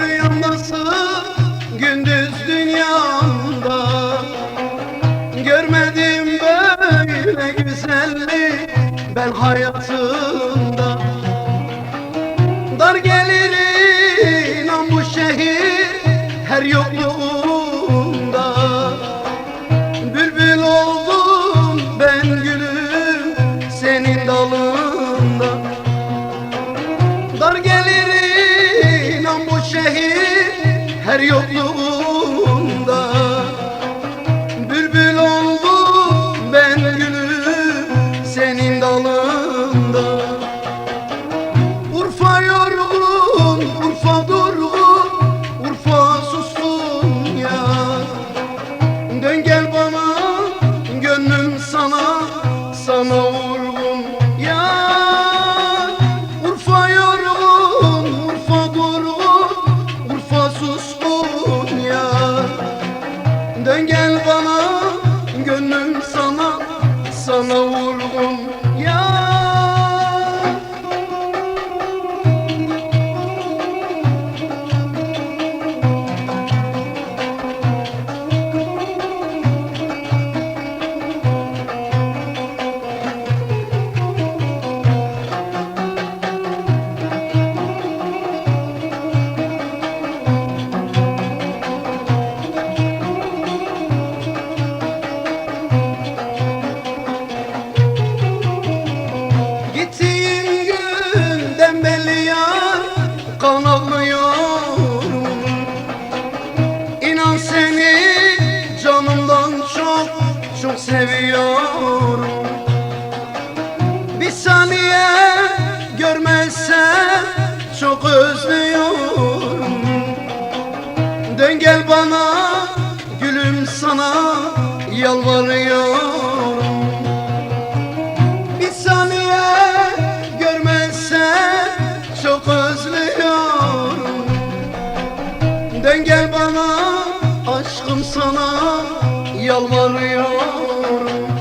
rüyamdasın gündüz dünyamda. Görmedim böyle güzellik ben hayatımda. Dar gelir inan bu şehir her yokluğunda her yokluğunda Bülbül oldum ben gülüm senin dalında. Urfa yorgun, Urfa Dön Bir saniye görmezsem çok özlüyorum. Dön bana gülüm sana yalvarıyorum. Bir saniye görmezsen çok özlüyorum. Dön bana aşkım sana yalvarıyorum